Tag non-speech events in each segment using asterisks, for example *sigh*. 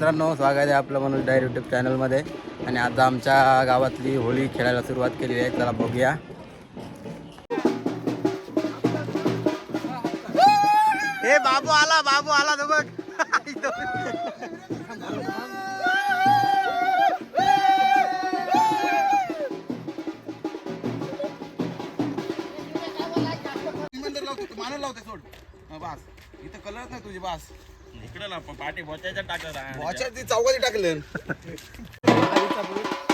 मित्रांनो स्वागत आहे आपलं मनोज डायर यूट्यूब चॅनलमध्ये आणि आता आमच्या गावातली होळी खेळायला सुरुवात केलेली आहे. चला बघूया. ए बाबू आला बाबू आला तो बघ मंदिर लावतो तू मानव लावते सोड. हा, बास. इथं कलरच नाही तुझी बास. इकडे ना पाठी बोचायच्या टाकत वॉचर ती चौकाती टाकलं. *laughs*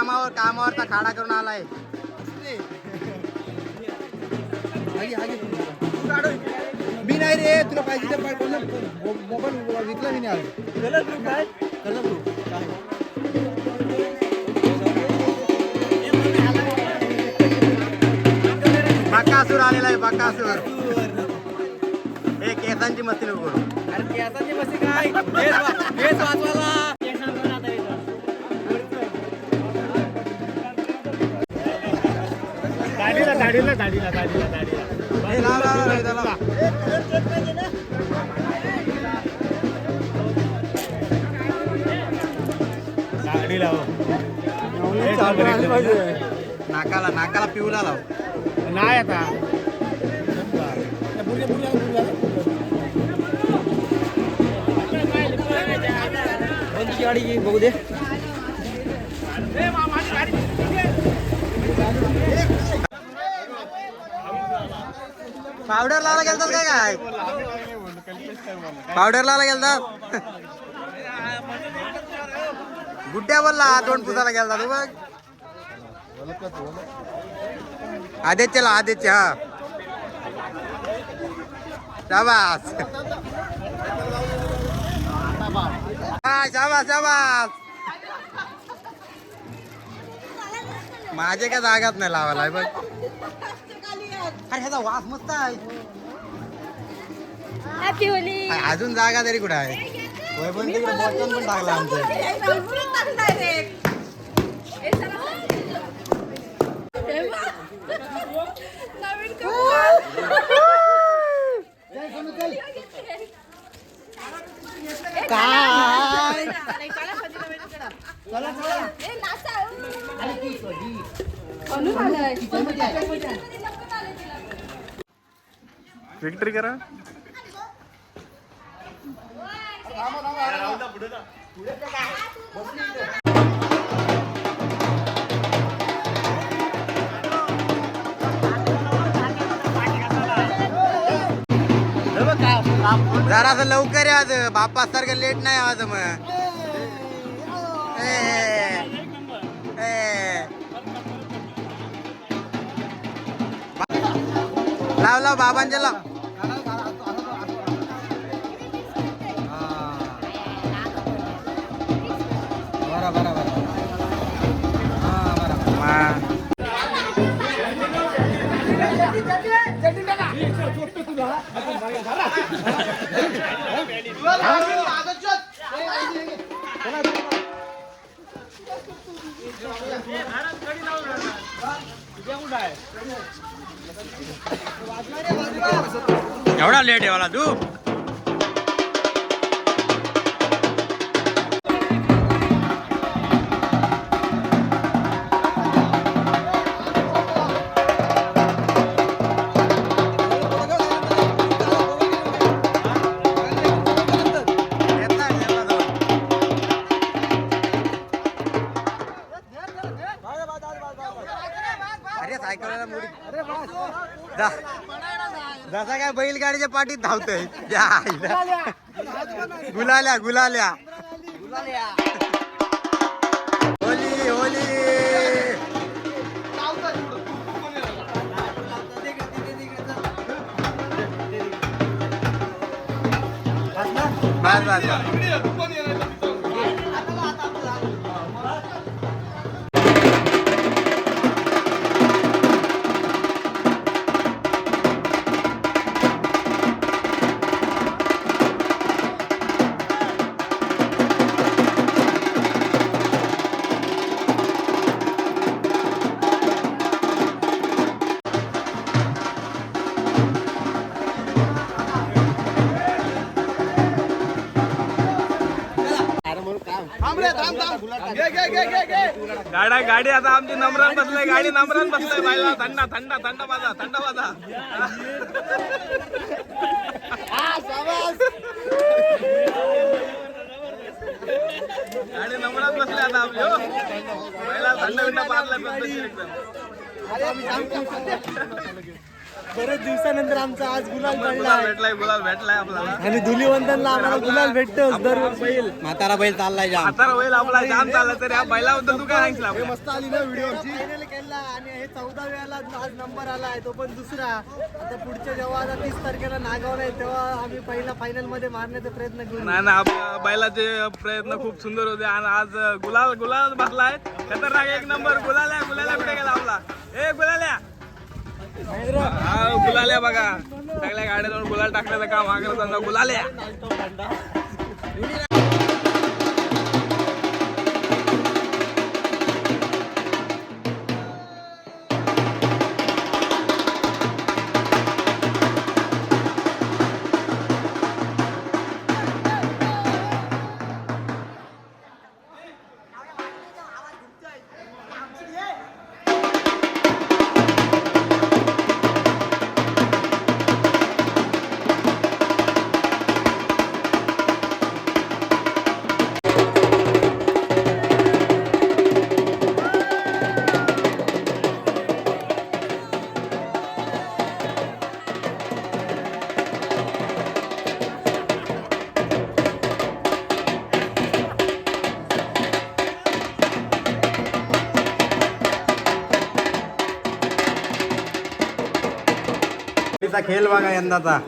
कामावर कामावरचा खाडा करून आलाय. मी नाही रे तुला पाहिजे तर मोबाईल विकला मी नाही. बकासूर आलेला आहे बकासूर. हे केसांची मस्ती नको करू. हे लाव, लाव, लाव, इथं लाव. नाकाला नाकाला पिवला लाव. नाही आता. गाडी बघू दे. पावडर लावायला गेलतात काय काय? पावडर लावायला गेलतात गुड्ड्या बोलला तोंड पुसायला गेलता तू बघ. आदित्यला आदित्य हा. शाबास. हा शाबास शाबास. माझे काय जागाच नाही लावायला बघ. अरे ह्याचा वास मस्त आहे. हॅपी होली अजून जागा तरी कुठे आहे? होय पण तिकडे बॉटल पण टाकला आमचं. काय? विक्ट्री करा. जरासं लवकर या आज. बाप्पा सारखं लेट नाही आज मग. लाव लाव बाबांच्या लाव. एवढा लेट आहे मला गाडीच्या पाठीत धावतोय. गुलाल्या गुलाल्या. होली होली. बस बस बस. गाड्या गाडी आता आमची नम्रात बसलाय गाडी नम्रात बसलाय बायला. थंडा थंडा थंड बाजा थंड बाजा गाडी नम्रात बसले आता आपली हो. बायला थंड बिंडा पारलाय एकदम बरेच दिवसानंतर आमचा आज गुलाल गुलाल भेटलाय गुलाल भेटलाय आपल्याला. आणि धुलीवंदनला आम्हाला गुलाल भेटतोच दरवर्षी. म्हातारा बैल चाललाय जाम. आता होईल आपला जाम चालला तरी या बैलाबद्दल तू काय सांगशील आपल्याला? मस्त आली ना व्हिडिओची फायनल केला आणि हे चौदा वेळाला आज नंबर आलाय तो पण दुसरा. आता पुढच्या जेव्हा आता तीस तारखेला नागावला आहे तेव्हा आम्ही पहिला फायनलमध्ये मारण्याचा प्रयत्न करू नाही ना आपल्या बैलाचे प्रयत्न खूप सुंदर होते. आणि आज गुलाल गुलाल बसलाय. खतरनाक एक नंबर गुलाल्या गुलाल्या कुठे गेला आपला? ए गुलाल्या हा गुलाल्या बघा. सगळ्या गाड्या जाऊन गुलाल टाकण्याचं काम हा करत गुलाल्या. होलीचा खेळ बघा यंदाचा.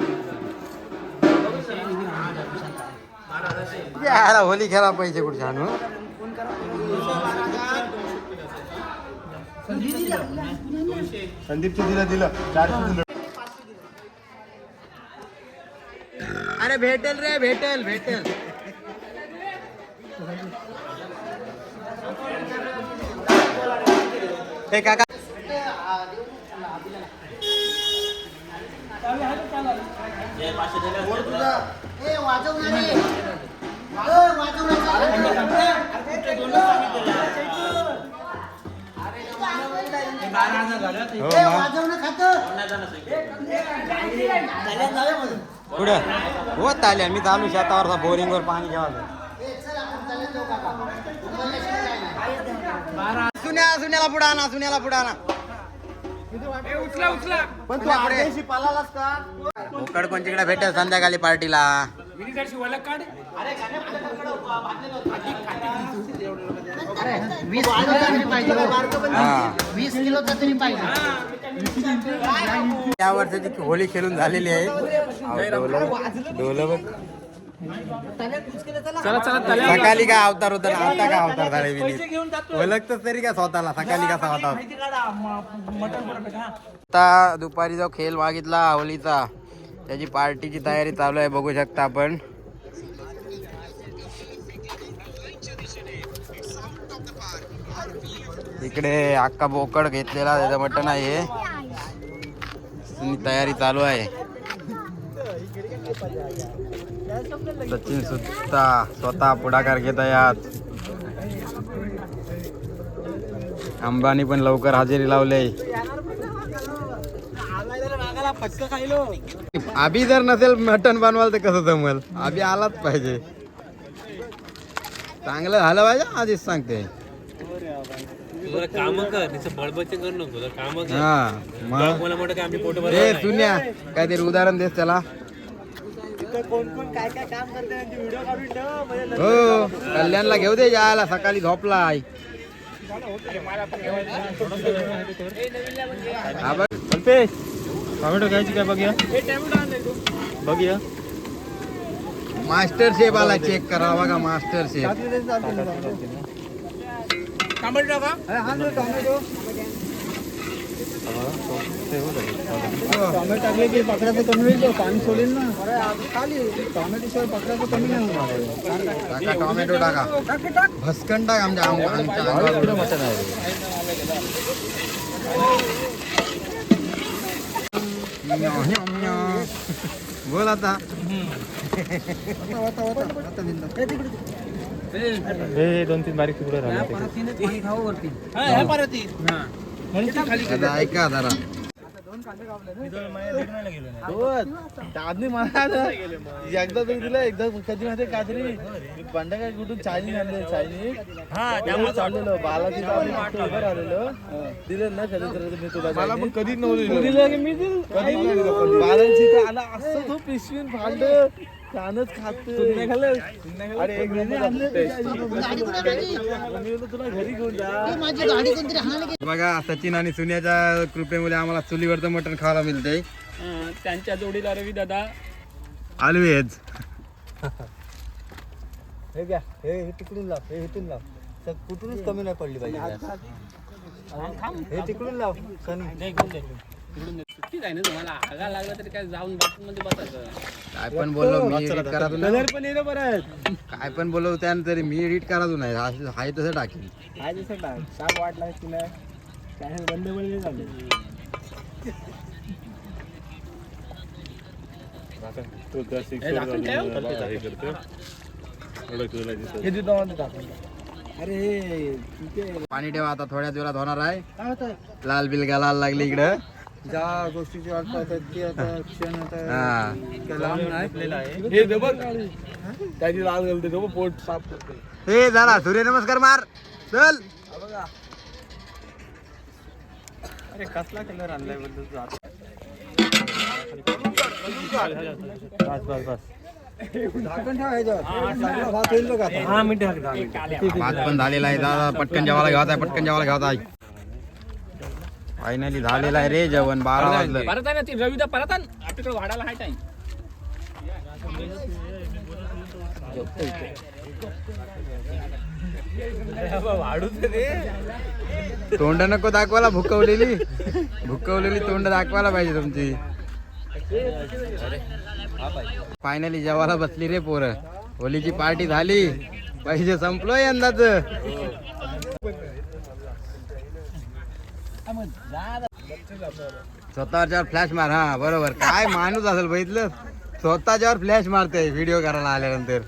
याला होली खेळा पैसे कुठचे आणू? संदीपची दिलं दिलं. चारशे दिलं. अरे भेटेल रे भेटेल भेटेल. हे काका होत आले मी चालू शेतावरचा बोरिंगवर पाणी घ्यावं सुन्या सुन्याला पुढा आणा सुन्याला पुढा आणा. उचला उचला. पण तू आठशे पालालास का? भोकड कोणतीकडे भेटेल संध्याकाळी पार्टीला. वीस किलोचा तरी पाहिजे. या वर्षाची होळी खेळून झालेली आहे. डोलं बघ. सकाळी काय अवतार होता आता काय अवतार झाले विनीत? ओळखतच तरी का स्वतःला? सकाळी कसा होता? आता दुपारी जो खेळ मागितला होलीचा त्याची पार्टीची तयारी चालू आहे बघू शकता आपण. इकडे अक्का बोकड घेतलेला त्याचं मटण आहे तयारी चालू आहे. सचिन सुद्धा स्वतः पुढाकार घेत आहे आज अंबानी पण लवकर हजेरी लावले. आभी जर नसेल मटण बनवाल तर कसं जमल? आभी आलाच पाहिजे. चांगलं झालं पाहिजे आधीच सांगते. काम कर हा काहीतरी उदाहरण देस त्याला. तिथं कोण कोण काय काय काम करते त्यांची व्हिडिओ काढून ठेव म्हणजे नंतर हो कल्याणला घेऊ दे जायला सकाळी हा बघ. अल्पेश टोमॅटो घ्यायची काय बघूया? बघूया. मास्टर शेफ आला चेक करा बघा मास्टर शेफ टोमॅटो का हा टोमॅटो टाकले की पकडाचं कमी होईल तो, पाणी सोडेल ना आता खाली टोमॅटो शिवाय पकडाचं कमी नाही होणार टाका टोमॅटो टाका भस्कन टाक आमच्या आमच्या अंगावर मटण बोल आता हे दोन तीन. बारीक तुकडे राहिले आता ऐका जरा मला एकदा तरी दिलं एकदा कधी माहिती काहीतरी बंडा काय कुठून चायनीज आणले चायनीज चाललेलो उभं राहिलेलो दिलं. ना कधी तर मी तुला मला पण कधी नव्हतं दिलं. की मी दिलं. बालाजी तर आला असं तो पिशवीन फांड कानच खात अरे एक नंबर मी बोललो, तुला घरी घेऊन जा. बघा सचिन आणि सुन्याच्या कृपेमुळे आम्हाला चुलीवरचं मटण खायला मिळते त्यांच्या जोडीला रवी दादा. ऑलवेज हे घ्या हे हे तिकडून लाव हे इथून लाव. तर कुठूनच कमी नाही पडली पाहिजे हे तिकडून लाव सनी ठीक आहे ना तुम्हाला. आगा लागला तरी काय जाऊन बाथरूममध्ये बसायचं? काय पण बोललो मी एडिट करा तू नाही. पण येणं परत. काय पण बोललो त्यानंतर मी एडिट करा तू नाही. असं- हाय तसं टाकेल. नाही काय वाटलं तुला बंद झाले. हे दुधा मध्ये टाकून अरे हे तिथे पाणी ठेवा आता थोड्याच वेळात होणार आहे. काय होतं लाल बिल घालायला लागली इकडं. ज्या गोष्टीची वाट पाहतात की आता क्षण आता हा. लांब नाही. हे बघ. त्याची लाल घालते तो पोट साफ करते. हे झाला सूर्य नमस्कार मार. चल. अरे कसला कलर आणलाय तू बस बस बघ हा मिनिट. भात पण झालेला आहे दादा. पटकन जेवायला घ्यावत आहे पटकन जेवायला घ्यावत आहे. फायनली झालेला आहे रे जेवण बारा वाजलं. परत आहे ना ती रवी परत आण. आपल्याकडे वाढायला हाय टाइम तोंड नको दाखवायला भुकवलेली. भुकवलेली तोंड दाखवायला पाहिजे तुमची. फायनली जेवायला बसली रे पोरं. होलीची पार्टी झाली. पाहिजे संपलो यंदाच. स्वतःच्यावर फ्लॅश मार हा बरोबर. काय माणूस असेल बघितलं स्वतःच्यावर फ्लॅश मारते व्हिडिओ करायला आल्यानंतर.